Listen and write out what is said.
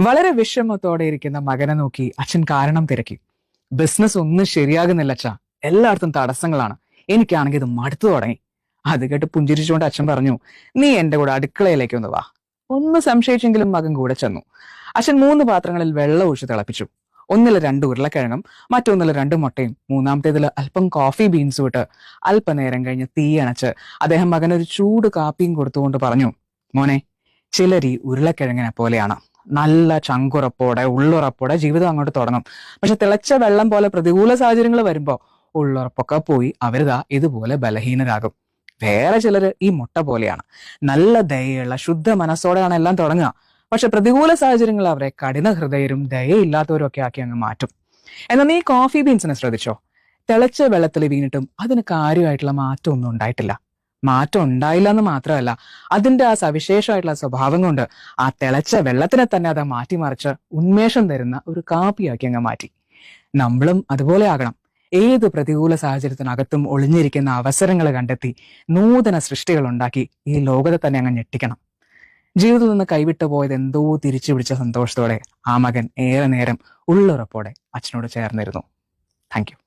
വളരെ വിഷമത്തോടെ ഇരിക്കുന്ന മകനെ നോക്കി അച്ഛൻ കാരണം തിരക്കി. ബിസിനസ് ഒന്നും ശരിയാകുന്നില്ല അച്ഛാ. എല്ലായിടത്തും തടസ്സങ്ങളാണ്. എനിക്കാണെങ്കിൽ ഇത് മടുത്തു തുടങ്ങി. അത് കേട്ട് പുഞ്ചിരിച്ചുകൊണ്ട് അച്ഛൻ പറഞ്ഞു നീ എന്റെ കൂടെ അടുക്കളയിലേക്ക് ഒന്ന് വാ. ഒന്ന് സംശയിച്ചെങ്കിലും മകൻ കൂടെ ചെന്നു. അച്ഛൻ മൂന്ന് പാത്രങ്ങളിൽ വെള്ളം ഒഴിച്ച് തിളപ്പിച്ചു. ഒന്നിൽ രണ്ട് ഉരുളക്കിഴങ്ങും മറ്റൊന്നിൽ രണ്ട് മുട്ടയും മൂന്നാമത്തേതിൽ അല്പം കോഫി ബീൻസും ഇട്ട് അല്പനേരം കഴിഞ്ഞ് തീ അണച്ച് അദ്ദേഹം മകനൊരു ചൂട് കാപ്പിയും കൊടുത്തുകൊണ്ട് പറഞ്ഞു മോനെ ചിലരി ഉരുളക്കിഴങ്ങിനെ പോലെയാണ്. നല്ല ചങ്കുറപ്പോടെ ഉള്ളുറപ്പോടെ ജീവിതം അങ്ങോട്ട് തുടങ്ങും. പക്ഷെ തിളച്ച വെള്ളം പോലെ പ്രതികൂല സാഹചര്യങ്ങൾ വരുമ്പോ ഉള്ളുറപ്പൊക്കെ പോയി അവരിതാ ഇതുപോലെ ബലഹീനരാകും. വേറെ ചിലർ ഈ മുട്ട പോലെയാണ്. നല്ല ദയയുള്ള ശുദ്ധ മനസ്സോടെയാണ് എല്ലാം തുടങ്ങുക. പക്ഷെ പ്രതികൂല സാഹചര്യങ്ങൾ അവരെ കഠിന ഹൃദയരും ദയയില്ലാത്തവരും ഒക്കെ ആക്കി അങ്ങ് മാറ്റും. എന്നാൽ നീ കോഫി ബീൻസിനെ ശ്രദ്ധിച്ചോ? തിളച്ച വെള്ളത്തിൽ വീണിട്ടും അതിന് കാര്യമായിട്ടുള്ള മാറ്റമൊന്നും ഉണ്ടായിട്ടില്ല. മാറ്റം ഉണ്ടായില്ല എന്ന് മാത്രമല്ല അതിന്റെ ആ സവിശേഷമായിട്ടുള്ള സ്വഭാവം കൊണ്ട് ആ തിളച്ച വെള്ളത്തിനെ തന്നെ അത് മാറ്റിമറിച്ച് ഉന്മേഷം തരുന്ന ഒരു കാപ്പിയാക്കി അങ്ങ് മാറ്റി. നമ്മളും അതുപോലെ ആകണം. ഏത് പ്രതികൂല സാഹചര്യത്തിനകത്തും ഒളിഞ്ഞിരിക്കുന്ന അവസരങ്ങൾ കണ്ടെത്തി നൂതന സൃഷ്ടികൾ ഉണ്ടാക്കി ഈ ലോകത്തെ തന്നെ അങ്ങ് ഞെട്ടിക്കണം. ജീവിതത്തിൽ നിന്ന് കൈവിട്ടു പോയത് എന്തോ തിരിച്ചു പിടിച്ച സന്തോഷത്തോടെ ആ മകൻ ഏറെ നേരം ഉള്ളുറപ്പോടെ അച്ഛനോട് ചേർന്നിരുന്നു. താങ്ക്